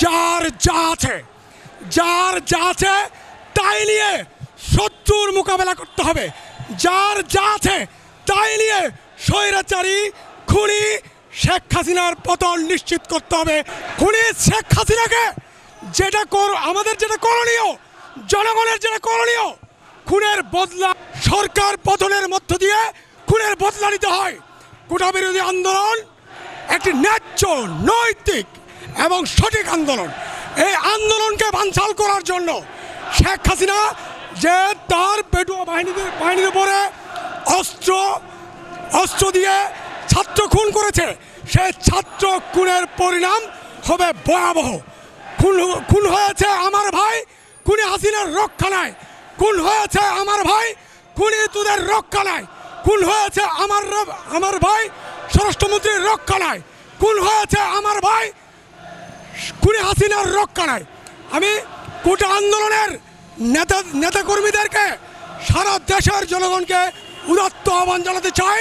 যার যা আছে, যার যা আছে তাই নিয়ে শত্রুর মোকাবেলা করতে হবে। যার যা আছে তাই নিয়ে স্বৈরাচারী খুনি শেখ হাসিনার পতন নিশ্চিত করতে হবে। খুনি শেখ হাসিনাকে যেটা কর, আমাদের যেটা করণীয়, জনগণের যেটা করণীয়, খুনের বদলা, সরকার পতনের মধ্য দিয়ে খুনের বদলা নিতে হয়। কোটা বিরোধী আন্দোলন একটি ন্যায্য, নৈতিক এবং সঠিক আন্দোলন। এই আন্দোলনকে বানচাল করার জন্য শেখ হাসিনা যে তার পেটুয়া বাহিনীদের বাহিনীর উপরে অস্ত্র অস্ত্র দিয়ে ছাত্র খুন করেছে, সে ছাত্র খুনের পরিণাম হবে ভয়াবহ। খুন খুন হয়েছে আমার ভাই, খুনি হাসিনার রক্ষা নাই। খুন হয়েছে আমার ভাই, খুনি তোদের রক্ষা নাই। খুন হয়েছে আমার আমার ভাই স্বরাষ্ট্রমন্ত্রীর রক্ষা নাই খুন হয়েছে আমার ভাই খুনি হাসিনার রক্ষা নাই আমি কোটা আন্দোলনের নেতা, নেতাকর্মীদেরকে সারা দেশের জনগণকে উদাত্ত আহ্বান জানাতে চাই।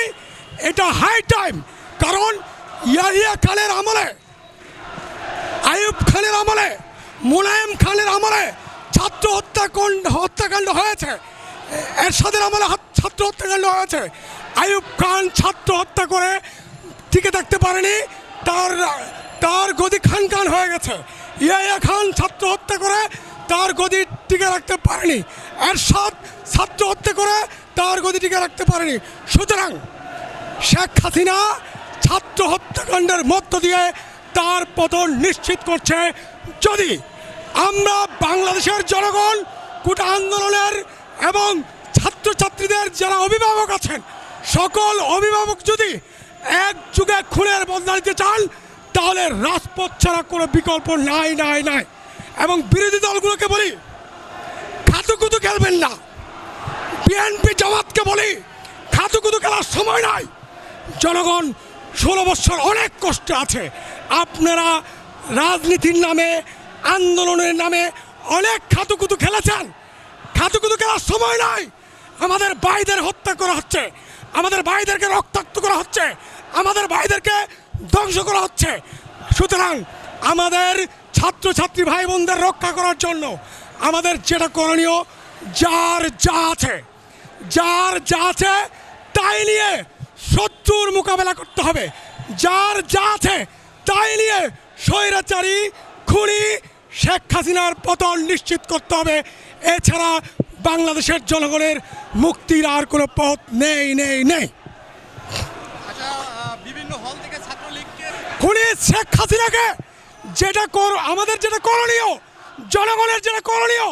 এটা হাই টাইম কারণ ইয়াহিয়া খানের আমলে আয়ুব খানের আমলে, মুলায়েম খানের আমলে ছাত্র হত্যাকাণ্ড হত্যাকাণ্ড হয়েছে। এরশাদের আমলে ছাত্র হত্যাকাণ্ড হয়েছে। আয়ুব খান ছাত্র হত্যা করে পারেনি তার তার গদি খান খান হয়ে গেছে। ইয়াহিয়া খান ছাত্র হত্যা করে তার গদি টিকে রাখতে পারেনি। আর এরশাদ ছাত্র হত্যা করে তার গদি টিকে রাখতে পারেনি। সুতরাং শেখ হাসিনা ছাত্র হত্যাকাণ্ডের মধ্য দিয়ে তার পতন নিশ্চিত করছে। যদি আমরা বাংলাদেশের জনগণ কোটা আন্দোলনের এবং ছাত্রছাত্রীদের যারা অভিভাবক আছেন, সকল অভিভাবক যদি এক যুগে খুনের বদলা নিতে চান, তাহলে রাজপথ ছাড়া কোনো বিকল্প নাই নাই নাই। এবং বিরোধী দলগুলোকে বলি, খাতুকুতু খেলবেন না। বিএনপি জামাতকে বলি, খাতুকুতু খেলার সময় নাই। জনগণ ষোলো বছর অনেক কষ্ট আছে। আপনারা রাজনীতির নামে, আন্দোলনের নামে অনেক খাতুকুতু খেলেছেন। খাতুকুতু খেলার সময় নাই। আমাদের ভাইদের হত্যা করা হচ্ছে। আমাদের ভাইদেরকে রক্তাক্ত করা হচ্ছে। আমাদের ভাইদেরকে ধ্বংস করা হচ্ছে। সুতরাং আমাদের ছাত্রছাত্রী ভাই বোনদের রক্ষা করার জন্য আমাদের যেটা করণীয়, যার যা আছে, যার যা আছে তাই নিয়ে শত্রুর মোকাবেলা করতে হবে। যার যা আছে তাই নিয়ে স্বৈরাচারী খুনি শেখ হাসিনার পতন নিশ্চিত করতে হবে। এছাড়া বাংলাদেশের জনগণের মুক্তির আর কোনো পথ নেই নেই নেই। শেখ হাসিনাকে যেটা কর আমাদের যেটা করণীয় জনগণের যেটা করণীয়